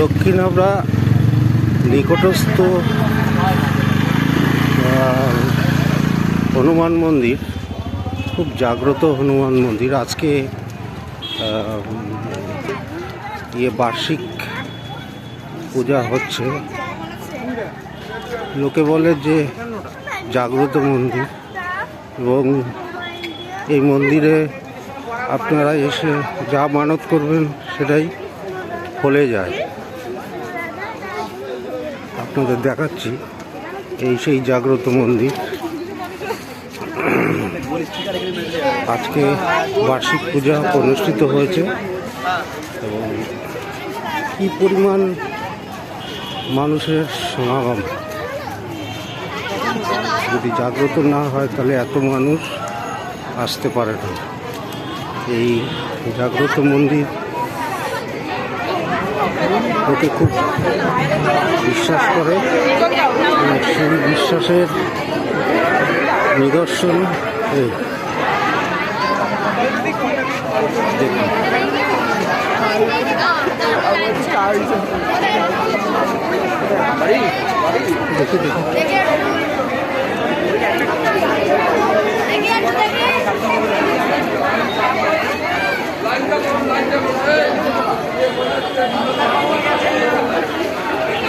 দক্ষিণ হাবড়া নিকটস্থ হনুমান মন্দির। খুব জাগ্রত হনুমান মন্দির। আজকে ইয়ে বার্ষিক পূজা হচ্ছে। লোকে বলে যে জাগ্রত মন্দির এবং এই মন্দিরে আপনারা এসে যা মানত করবেন সেটাই ফলে যায়। আপনাদের দেখাচ্ছি, এই সেই জাগ্রত মন্দির। আজকে বার্ষিক পূজা অনুষ্ঠিত হয়েছে। এবং কী পরিমাণ মানুষের সমাগম। যদি জাগ্রত না হয়, তাহলে এত মানুষ আসতে পারে না। এই জাগ্রত মন্দির। লোকে খুব বিশ্বাস করে। সেই বিশ্বাসের নিদর্শন দেখুন। দেখি দেখি।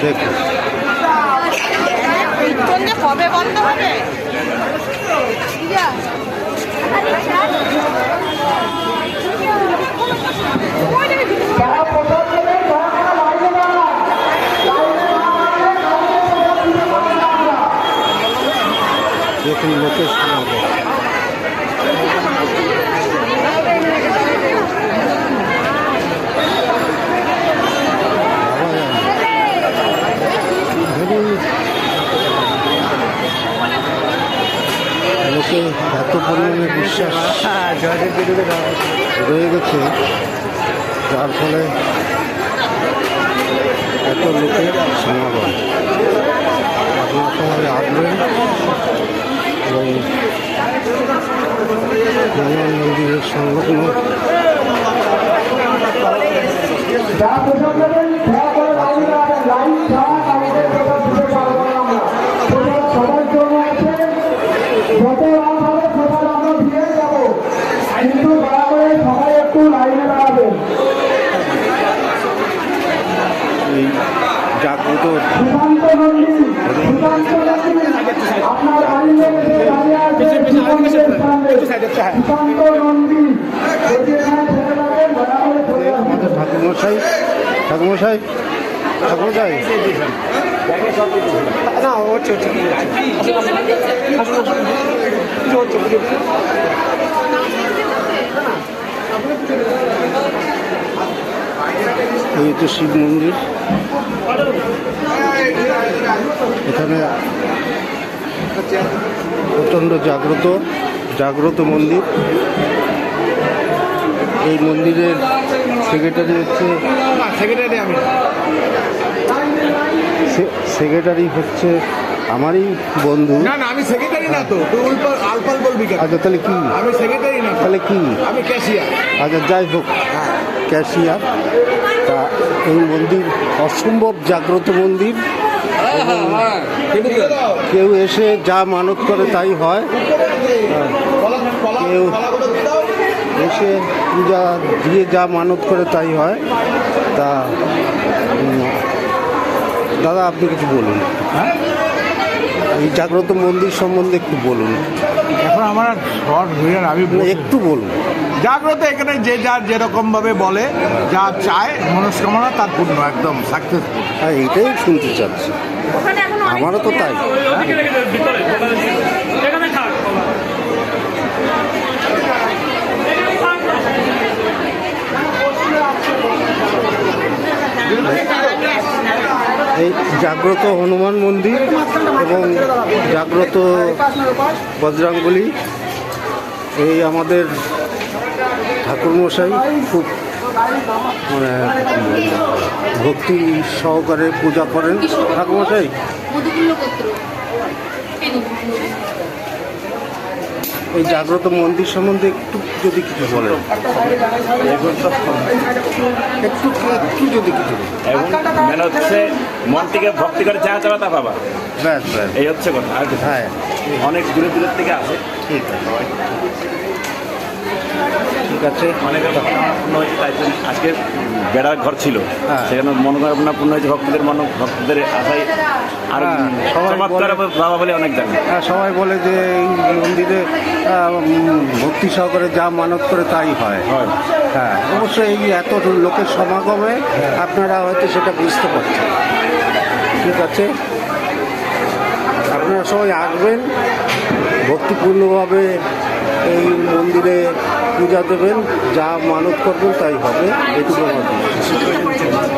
দেখুন কবে বন্ধ হবে? দেখুন লোকের এত পরিমাণে বিশ্বাস রয়ে গেছে, যার ফলে এত লোকের সমাগম। আপনার আসবেন এবং হনুমান মন্দিরের সংলগ্ন। সবাই একটু লাইনে দাঁড়াবেন। জাগ্রত। সুশান্ত নন্দী সুশান্ত নন্দী আপনার বাড়ি যে দাঁড়িয়ে আছে সুশান্ত নন্দী। যদি এখানে ছেড়ে দেবেন দয়া করে চলে আসবেন আমাদের ঠাকুরমশাই ঠাকুরমশাই ঠাকুরমশাই এই তো শিব মন্দির। এখানে প্রচণ্ড জাগ্রত জাগ্রত মন্দির। এই মন্দিরের সেক্রেটারি হচ্ছে সেক্রেটারি আমি। সেক্রেটারি হচ্ছে আমারই বন্ধু। না না আমি সেক্রেটারি না তো। তুই উল্পাল আলপাল বলবি কেন? আচ্ছা তাহলে কি? আমি সেক্রেটারি না তাহলে কি? আমি ক্যাশিয়ার আচ্ছা যাই হোক। ক্যাশিয়ার তা এই মন্দির অসম্ভব জাগ্রত মন্দির। কেউ এসে যা মানত করে তাই হয়। কেউ এসে পূজা দিয়ে যা মানত করে তাই হয়। তা দাদা আপনি কিছু বলুন। এই জাগ্রত মন্দির সম্বন্ধে একটু বলুন। এখন আমার শর্ট ভিডিও আমি মানে একটু বলুন। জাগ্রত এখানে যে যার যেরকমভাবে বলে যা চায় মনস্কামনা তার পূর্ণ একদম সাকসেসফুল হ্যাঁ এইটাই শুনতে চাচ্ছি। ওখানে এখন অনেক আমারও তো তাই। এই জাগ্রত হনুমান মন্দির এবং জাগ্রত বজরাঙ্গলি। এই আমাদের ঠাকুরমশাই খুব মানে ভক্তি সহকারে পূজা করেন। ঠাকুরমশাই। এই জাগ্রত মন্দির সম্বন্ধে একটু যদি কিছু বলেন। একটু একটু যদি কিছু এবং মেন হচ্ছে মন থেকে ভক্তি করে যা চাওয়া তা পাবা। ব্যাস ব্যাস। এই হচ্ছে কথা। আর। হ্যাঁ। অনেক দূরে দূরের থেকে আসে। ঠিক আছে। ঠিক আছে। অনেক পূর্ণ হয়েছে তাই জন্য আজকে বেড়ার ঘর ছিল। হ্যাঁ। সেখানে মনোকামনা পূর্ণ হয়েছে ভক্তদের মন ভক্তদের আশায় আর হ্যাঁ, বাবা বলে অনেক জানে। হ্যাঁ সবাই বলে যে এই মন্দিরে ভক্তি সহকারে যা মানত করে তাই হয়। হয়। হ্যাঁ অবশ্যই এই এত লোকের সমাগমে আপনারা হয়তো সেটা বুঝতে পারছেন। ঠিক আছে? আপনারা সবাই আসবেন। ভক্তিপূর্ণভাবে এই মন্দিরে পূজা দেবেন যা মানত করবেন তাই হবে এটুকু আমার।